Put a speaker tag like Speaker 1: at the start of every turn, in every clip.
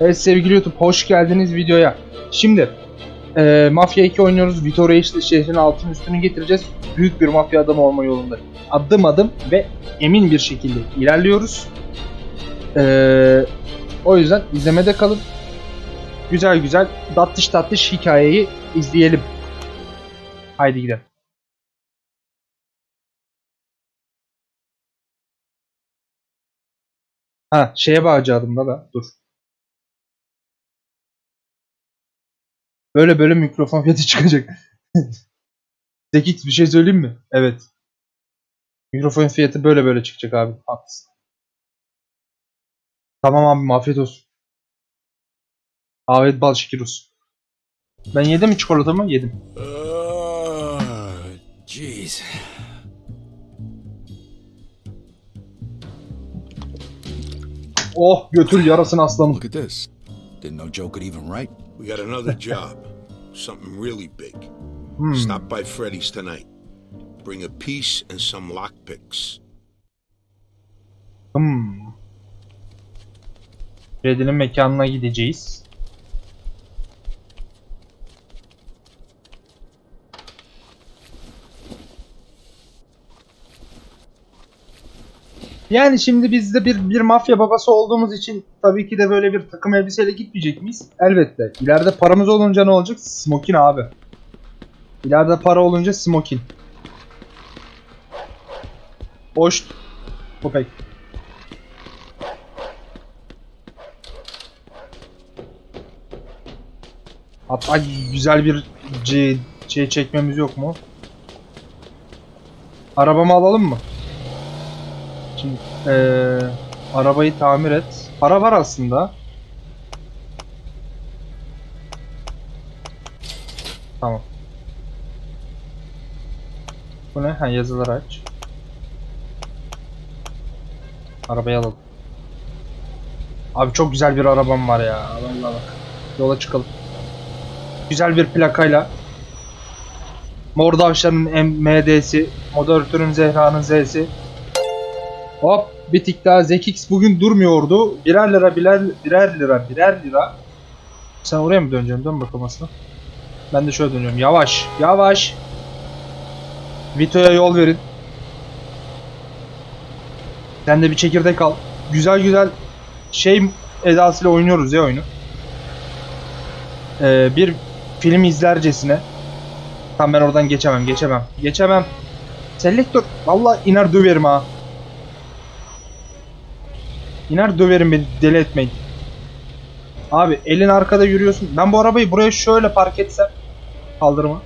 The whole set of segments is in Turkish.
Speaker 1: Evet sevgili YouTube hoş geldiniz videoya. Şimdi e, Mafya 2 oynuyoruz. Vitoria'yı işte şehrin altın üstünü getireceğiz. Büyük bir mafya adamı olma yolunda. Adım adım ve emin bir şekilde ilerliyoruz. E, o yüzden izlemede kalın. Güzel güzel tatlış tatlış hikayeyi izleyelim. Haydi gidelim. Ha şeye bağlayacaktım da ben. Dur. Böyle böyle mikrofon fiyatı çıkacak. Zeki bir şey söyleyeyim mi? Evet. Mikrofon fiyatı böyle böyle çıkacak abi. Haklısın. Tamam abi afiyet olsun. Afiyet bal şeker olsun. Ben yedim mi çikolatamı? Yedim.
Speaker 2: Uh, jeez.
Speaker 1: Oh götür yarasın aslanım.
Speaker 2: Look at this. Didn't know Joe could even write.
Speaker 3: We got another job. Something really big.
Speaker 1: Hmm.
Speaker 3: Stop by Freddy's tonight. Bring a piece and some lockpicks.
Speaker 1: Hmm. Freddy'nin mekanına gideceğiz. Yani şimdi biz de bir, bir mafya babası olduğumuz için tabii ki de böyle bir takım elbiseyle gitmeyecek miyiz? Elbette. İleride paramız olunca ne olacak? Smokin abi. İleride para olunca smokin. Hoş. Köpek. Hatta güzel bir şey çekmemiz yok mu? Arabamı alalım mı? Eee, arabayı tamir et. Para var aslında. Tamam. Bu ne? Ha yazıları aç. Arabayı alalım. Abi çok güzel bir arabam var ya. Vallahi bak. Yola çıkalım. Güzel bir plakayla. Mor Davşan'ın MD'si. Moderatörün Zehra'nın Z'si. Hop bir tık daha Zekix bugün durmuyordu. Birer lira birer, birer lira birer lira. Sen oraya mı döneceksin? Dön bakalım aslında. Ben de şöyle dönüyorum. Yavaş yavaş. Vito'ya yol verin. Sen de bir çekirdek al. Güzel güzel şey edasıyla oynuyoruz ya oyunu. Ee, bir film izlercesine. Tam ben oradan geçemem, geçemem, geçemem. Selektör, vallahi iner döverim ha. İner döverim beni, deli etmeyin. Abi elin arkada yürüyorsun. Ben bu arabayı buraya şöyle park etsem kaldırma.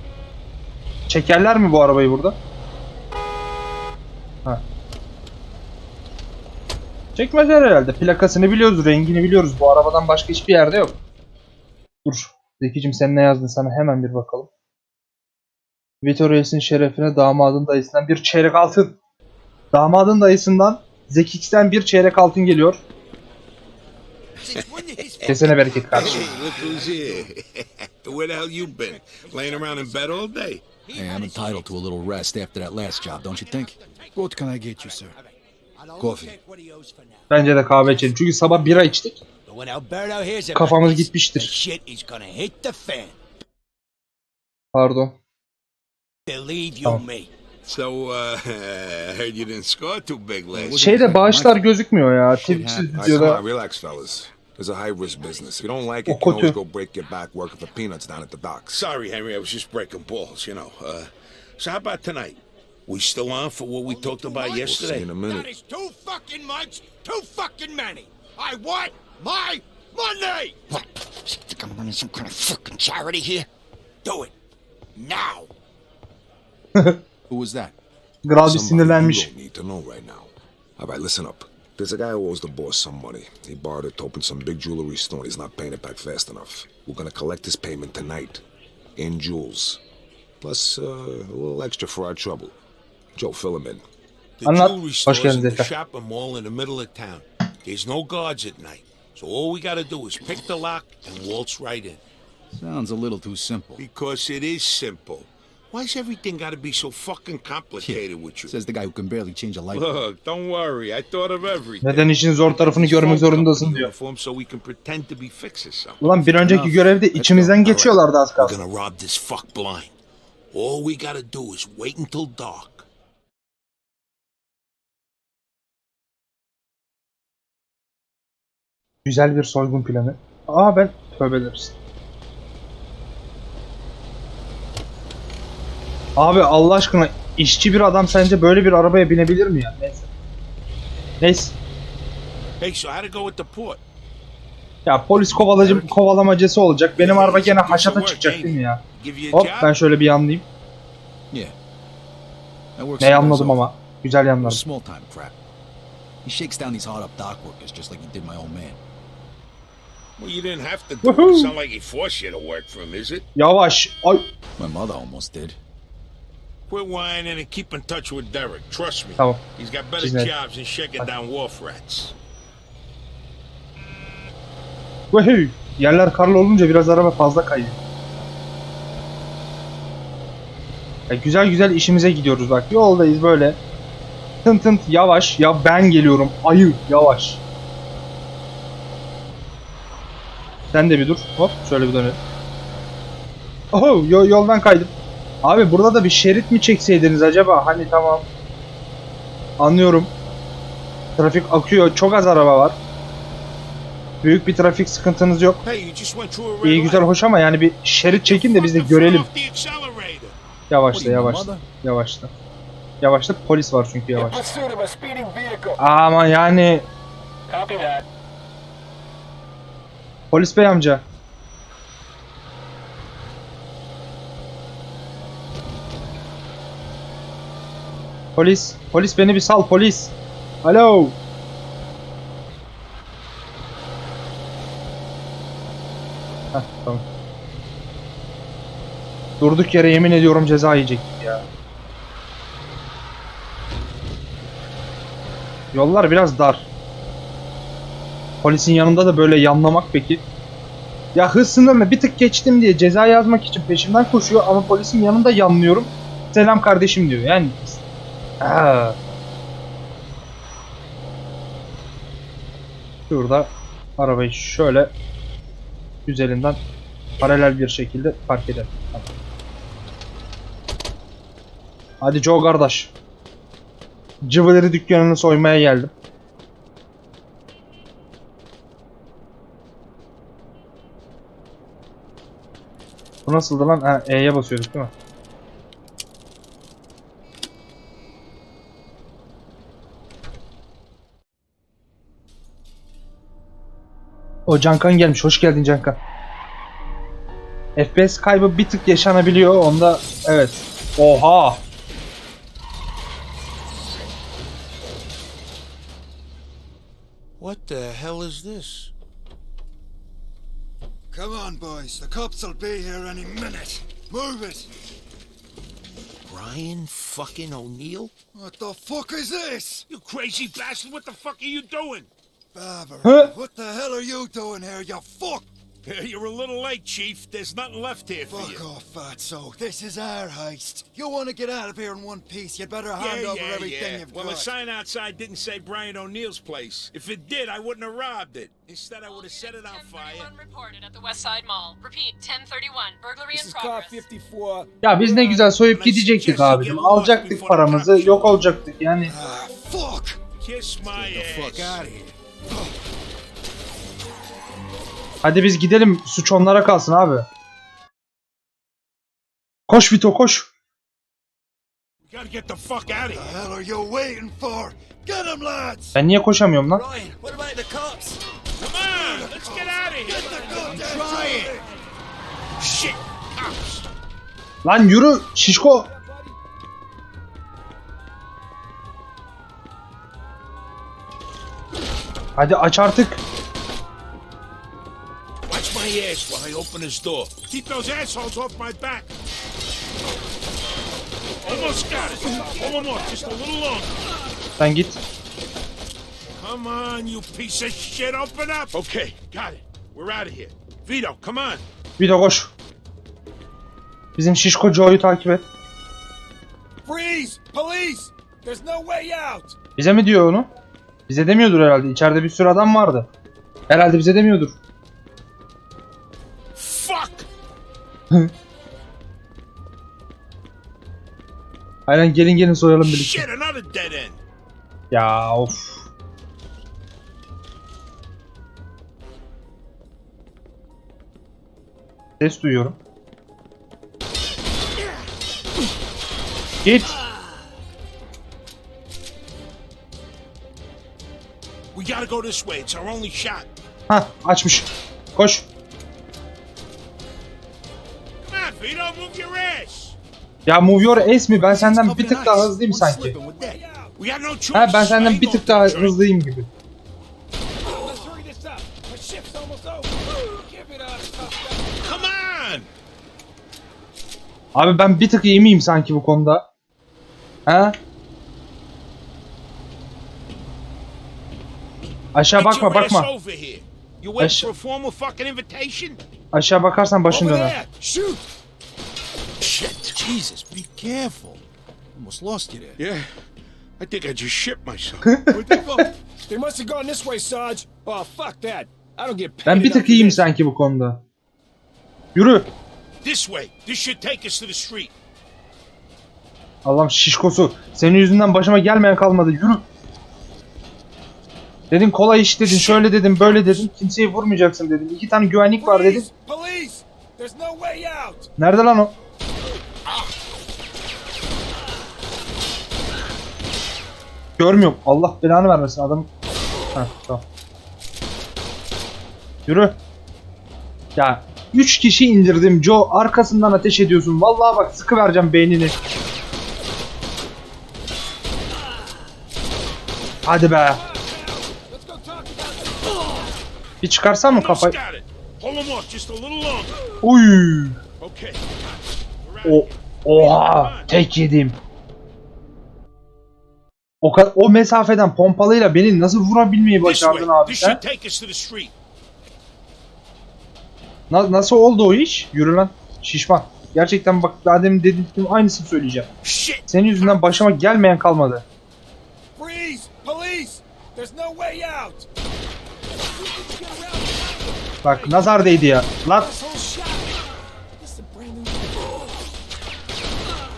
Speaker 1: Çekerler mi bu arabayı burada? Ha. Çekmezler herhalde. Plakasını biliyoruz, rengini biliyoruz. Bu arabadan başka hiçbir yerde yok. Dur. Zekicim sen ne yazdın sana hemen bir bakalım. Vitor Reis'in şerefine damadın dayısından bir çeyrek altın. Damadın dayısından Zekix'ten bir çeyrek altın geliyor. Kesene bereket kardeşim.
Speaker 3: Where the hell you been? Laying around in bed all day?
Speaker 2: Hey, I'm entitled to a little rest after that last job, don't you think? What can I get you, sir? Coffee.
Speaker 1: Bence de kahve içelim. Çünkü sabah bira içtik. Kafamız gitmiştir. Pardon.
Speaker 4: Believe you me.
Speaker 3: So, uh, I heard you didn't score too big last
Speaker 1: Şeyde bağışlar gözükmüyor ya. Twitch
Speaker 2: happens.
Speaker 5: Alright, come
Speaker 1: videoda.
Speaker 5: relax, fellas. There's a high risk business. If you don't like it, you can always go break your back working for peanuts down at the docks.
Speaker 3: Sorry, Henry, I was just breaking balls, you know. Uh, so how about tonight? We still on for what we talked about
Speaker 5: We'll see
Speaker 3: yesterday?
Speaker 5: in a
Speaker 4: That
Speaker 5: minute.
Speaker 4: is too fucking much, too fucking many. I want my money. What? Think I'm running some kind of fucking charity here? Do it now.
Speaker 2: Who was that?
Speaker 1: Kral bir
Speaker 5: Somebody
Speaker 1: sinirlenmiş.
Speaker 5: you don't need to know right now. All right, listen up. There's a guy who owes the boss some money. He borrowed it to open some big jewelry store. and He's not paying it back fast enough. We're gonna collect his payment tonight, in jewels, plus uh, a little extra for our trouble. Joe, fill him in.
Speaker 3: The
Speaker 1: Anlat.
Speaker 3: jewelry
Speaker 1: Hoş
Speaker 3: store's
Speaker 1: geldin
Speaker 3: in the
Speaker 1: Zefer.
Speaker 3: shopping mall in the middle of town. There's no guards at night. So all we gotta do is pick the lock and waltz right in.
Speaker 2: Sounds a little too simple.
Speaker 3: Because it is simple. Why's everything gotta be so fucking complicated with you?
Speaker 2: Says the guy who can barely change a light bulb.
Speaker 3: Look, don't worry. I thought of everything.
Speaker 1: Neden işin zor tarafını görmek zorundasın diyor.
Speaker 3: Uniform so we can pretend to be fixers. son.
Speaker 1: Ulan bir önceki görevde içimizden geçiyorlardı az
Speaker 3: We're
Speaker 1: kalsın.
Speaker 3: gonna rob this fuck blind. All we gotta do is wait until dark.
Speaker 1: Güzel bir soygun planı. Aa ben tövbeler Abi Allah aşkına işçi bir adam sence böyle bir arabaya binebilir mi ya? Neyse. Neyse.
Speaker 3: Hey, so how to go with the port?
Speaker 1: Ya polis kovalacı, kovalamacası olacak. Benim araba gene haşata çıkacak değil mi ya? Hop ben şöyle bir yanlayayım. Ne yanladım ama. Güzel yanladım.
Speaker 2: Small time crap. He shakes down these hard up dock workers just like he did my old man.
Speaker 3: Well, you didn't have to do it. It's not like he forced you to work for him, is it?
Speaker 1: Yavaş. Ay.
Speaker 2: My mother almost did.
Speaker 3: Quit whining and keep in touch with Derek. Trust me.
Speaker 1: Tamam.
Speaker 3: He's got better
Speaker 1: Güzel.
Speaker 3: jobs than shaking down wharf rats.
Speaker 1: Vahey. Yerler karlı olunca biraz araba fazla kayıyor. Ya güzel güzel işimize gidiyoruz bak. Yoldayız böyle. Tın tın yavaş. Ya ben geliyorum. Ayı yavaş. Sen de bir dur. Hop şöyle bir dönelim. Oho yo- yoldan kaydım. Abi burada da bir şerit mi çekseydiniz acaba? Hani tamam. Anlıyorum. Trafik akıyor. Çok az araba var. Büyük bir trafik sıkıntınız yok. İyi güzel hoş ama yani bir şerit çekin de biz de görelim. Yavaşla yavaşla. Yavaşla. Yavaşla polis var çünkü yavaş. Ama yani polis bey amca. Polis, polis beni bir sal polis. Alo. Durduk yere yemin ediyorum ceza yiyecektik ya. Yollar biraz dar. Polisin yanında da böyle yanlamak peki. Ya hız sınırını bir tık geçtim diye ceza yazmak için peşimden koşuyor ama polisin yanında yanlıyorum. Selam kardeşim diyor yani. Aa. Şurada arabayı şöyle güzelinden paralel bir şekilde park edelim. Tamam. Hadi Joe kardeş. Cıvıları dükkanını soymaya geldim. Bu nasıldı lan? Ha, E'ye basıyorduk değil mi? O Cankan gelmiş. Hoş geldin Cankan. FPS kaybı bir tık yaşanabiliyor. Onda evet. Oha.
Speaker 3: What the hell is this?
Speaker 4: Come on, boys. The cops will be here any minute. Move it.
Speaker 3: Brian fucking O'Neill?
Speaker 4: What the fuck is this?
Speaker 3: You crazy bastard, what the fuck are you doing?
Speaker 4: Barbara,
Speaker 1: Huh?
Speaker 4: what the hell are you doing here, you fuck?
Speaker 3: You're a little late, Chief. There's nothing left here for you.
Speaker 4: Fuck off, fatso. This is our heist. You want to get out of here in one piece, you'd better hand over everything you've
Speaker 3: well,
Speaker 4: got.
Speaker 3: the sign outside didn't say Brian O'Neill's place. If it did, I wouldn't have robbed it. Instead, I would have set it on fire.
Speaker 6: 1031 reported at the West Side Mall. Repeat, 1031. Burglary
Speaker 7: This
Speaker 6: in progress.
Speaker 7: 54.
Speaker 1: Ya biz ne güzel soyup gidecektik abicim. Alacaktık paramızı. Yok olacaktık yani.
Speaker 4: Ah, fuck!
Speaker 3: Kiss my ass.
Speaker 2: Fuck out of here.
Speaker 1: Hadi biz gidelim. Suç onlara kalsın abi. Koş Vito koş.
Speaker 3: We gotta get the fuck out of
Speaker 4: The
Speaker 3: here.
Speaker 4: hell are you waiting for? Get him, lads!
Speaker 1: Ben niye koşamıyorum lan?
Speaker 7: Ryan, what about the cops?
Speaker 3: Come on, let's get out of here.
Speaker 4: Get the goddamn
Speaker 3: Try it.
Speaker 4: train!
Speaker 3: Shit, cops.
Speaker 1: Lan yürü şişko. Hadi aç artık.
Speaker 3: Watch my ass while I open this door. Keep those assholes off my back. Almost got it. One more, just a little longer.
Speaker 1: Sen git.
Speaker 3: Come on, you piece of shit, open up. Okay, got it. We're out of here. Vito, come on.
Speaker 1: Vito koş. Bizim şişko Joe'yu takip et.
Speaker 7: Freeze! Police! There's no way out!
Speaker 1: Bize mi diyor onu? Bize demiyordur herhalde. İçeride bir sürü adam vardı. Herhalde bize demiyordur.
Speaker 3: Fuck!
Speaker 1: Aynen gelin gelin soyalım birlikte.
Speaker 3: Shit, another dead end.
Speaker 1: Ya of. Ses duyuyorum. Git.
Speaker 3: We gotta go this way. It's our only shot.
Speaker 1: Ha açmış. Koş.
Speaker 3: Come on, Vito, move your ass.
Speaker 1: Ya move your ass mi? Ben senden bir tık daha hızlıyım sanki. Ha ben senden bir tık daha hızlıyım gibi. Abi ben bir tık iyi miyim sanki bu konuda? Ha? Aşağı
Speaker 3: Get
Speaker 1: bakma
Speaker 3: your ass
Speaker 1: bakma.
Speaker 3: over here. You waiting
Speaker 1: Aş-
Speaker 3: for a formal fucking invitation?
Speaker 1: Aşağı bakarsan başın döner.
Speaker 3: Shit.
Speaker 2: Jesus, be careful. Almost lost you there.
Speaker 3: Yeah, I think I just shit myself.
Speaker 7: They must have gone this way, Sarge. Oh, fuck that. I don't get paid
Speaker 1: Ben bir tık iyiyim sanki bu konuda. Yürü.
Speaker 3: this way. This should take us to the street.
Speaker 1: Allah'ım şişkosu. Senin yüzünden başıma gelmeyen kalmadı. Yürü. Dedin kolay iş dedin. Şöyle dedim böyle dedim. Kimseyi vurmayacaksın dedim. İki tane güvenlik var dedim. Nerede lan o? Görmüyorum. Allah belanı vermesin adam. Heh, tamam. Yürü. Ya 3 kişi indirdim Joe arkasından ateş ediyorsun. Vallahi bak sıkı vereceğim beynini. Hadi be.
Speaker 7: Let's go talk about
Speaker 1: Bir çıkarsan mı kafayı? Uy. O oha tek yedim. O ka- o mesafeden pompalıyla beni nasıl vurabilmeyi başardın abi sen? Na- nasıl oldu o iş? Yürü lan. Şişman. Gerçekten bak daha demin dediğim aynısını söyleyeceğim. Senin yüzünden başıma gelmeyen kalmadı.
Speaker 7: Freeze! Police! There's no way out!
Speaker 1: Bak nazar değdi ya. Lan.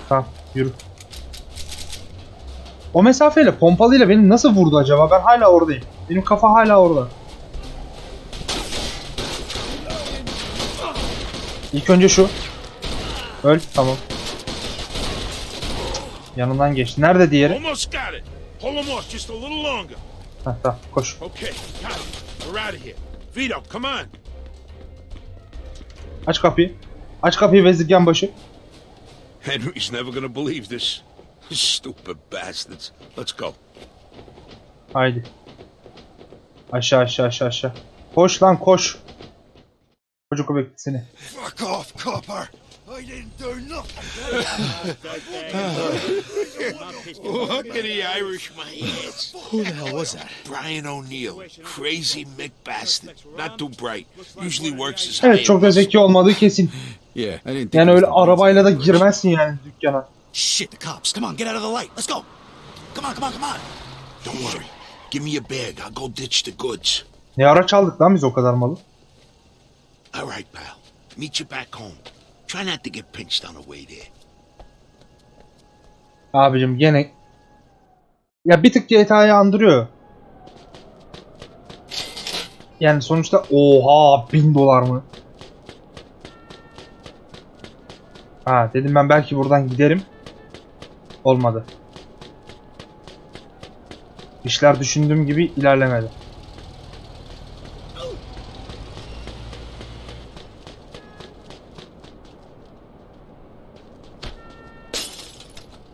Speaker 1: Tamam yürü. O mesafeyle pompalıyla beni nasıl vurdu acaba? Ben hala oradayım. Benim kafa hala orada. İlk önce şu. Öl. Tamam. Yanından geçti. Nerede diğeri? Heh, tamam koş.
Speaker 3: Okay. We're out of here. Vito, come on.
Speaker 1: Aç kapıyı. Aç kapıyı vezirgen başı.
Speaker 3: Henry's never gonna believe this. Stupid bastards. Let's go.
Speaker 1: Haydi. Aşağı aşağı aşağı aşağı. Koş lan koş. Çocuk bekle seni.
Speaker 4: Fuck off, copper! I didn't do nothing!
Speaker 3: Look at the Irish my ass.
Speaker 2: Who the hell was that?
Speaker 3: Brian O'Neill. Crazy Mick bastard. Not too bright. Usually works as
Speaker 1: Evet çok da zeki olmadığı kesin.
Speaker 2: Yeah, I didn't think
Speaker 1: Yani öyle arabayla da girmezsin yani dükkana.
Speaker 2: Shit, the cops. Come on, get out of the light. Let's go. Come on, come on, come on.
Speaker 3: Don't worry. Give me a bag. I'll go ditch the goods.
Speaker 1: Ne ara çaldık lan biz o kadar malı?
Speaker 3: All right, pal. Meet you back home. Try not to get pinched on the way there.
Speaker 1: Abicim gene... Ya bir tık GTA'yı andırıyor. Yani sonuçta oha 1000 dolar mı? Ha dedim ben belki buradan giderim. Olmadı. İşler düşündüğüm gibi ilerlemedi.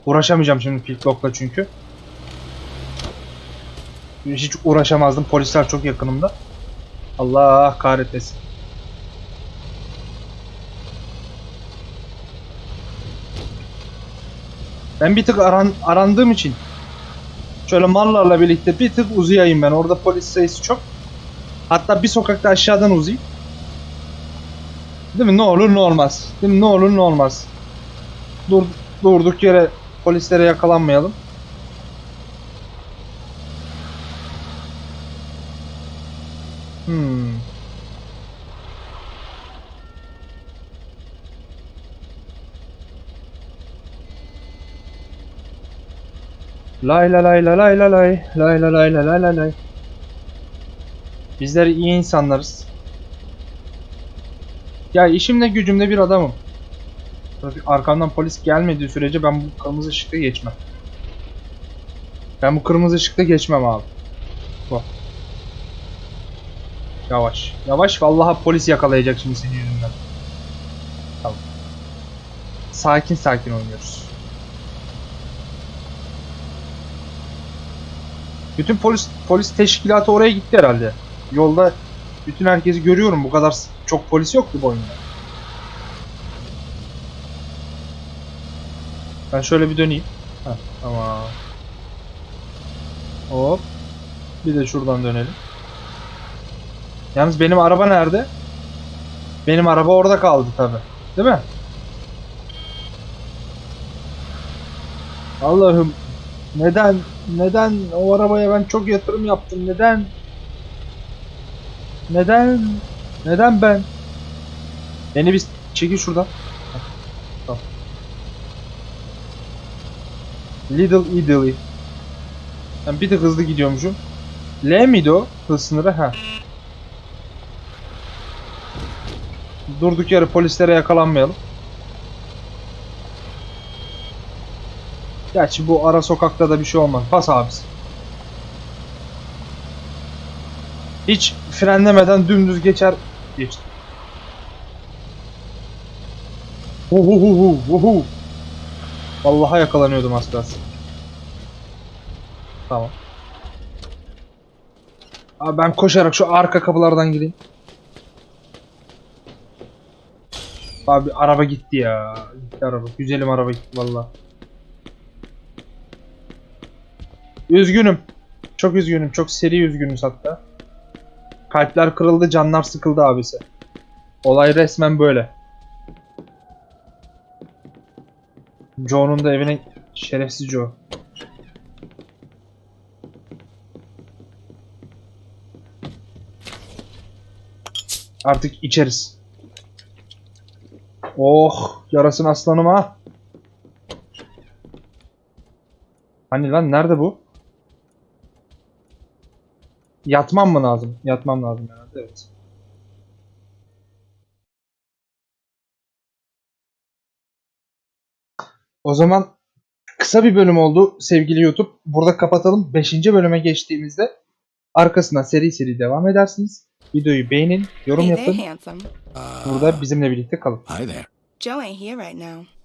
Speaker 1: Uğraşamayacağım şimdi Piltlock'la çünkü. Hiç uğraşamazdım. Polisler çok yakınımda. Allah kahretmesin. Ben bir tık aran, arandığım için şöyle mallarla birlikte bir tık uzayayım ben. Orada polis sayısı çok. Hatta bir sokakta aşağıdan uzayayım. Değil mi? Ne olur ne olmaz. Değil mi? Ne olur ne olmaz. Dur, durduk yere polislere yakalanmayalım. Hmm. Lay la lay la lay la lay lay la lay la lay la lay. Bizler iyi insanlarız. Ya işimde gücümde bir adamım. Trafik arkamdan polis gelmediği sürece ben bu kırmızı ışıkta geçmem. Ben bu kırmızı ışıkta geçmem abi. Bu. Yavaş. Yavaş vallahi polis yakalayacak şimdi senin yüzünden. Tamam. Sakin sakin oynuyoruz. Bütün polis polis teşkilatı oraya gitti herhalde. Yolda bütün herkesi görüyorum. Bu kadar çok polis yoktu bu oyunda. Ben şöyle bir döneyim. Heh, tamam. Hop. Bir de şuradan dönelim. Yalnız benim araba nerede? Benim araba orada kaldı tabi. Değil mi? Allah'ım neden neden o arabaya ben çok yatırım yaptım neden neden neden ben beni bir çekil şuradan Heh, tamam. Little Italy ben bir tık hızlı gidiyormuşum L miydi o hız sınırı ha durduk yere polislere yakalanmayalım Gerçi bu ara sokakta da bir şey olmaz. Bas abisi. Hiç frenlemeden dümdüz geçer. Geçti. Uhuhuhu, uhu. Vallahi yakalanıyordum az kalsın. Tamam. Abi ben koşarak şu arka kapılardan gireyim. Abi araba gitti ya. Gitti araba. Güzelim araba gitti vallahi. Üzgünüm. Çok üzgünüm. Çok seri üzgünüz hatta. Kalpler kırıldı, canlar sıkıldı abisi. Olay resmen böyle. Joe'nun da evine şerefsiz Joe. Artık içeriz. Oh, yarasın aslanım ha. Hani lan nerede bu? Yatmam mı lazım? Yatmam lazım herhalde evet. O zaman kısa bir bölüm oldu sevgili YouTube. Burada kapatalım. 5. bölüme geçtiğimizde arkasından seri seri devam edersiniz. Videoyu beğenin, yorum yapın.
Speaker 2: Uh,
Speaker 1: Burada bizimle birlikte kalın.
Speaker 2: Hi there.
Speaker 8: Joe ain't here right now.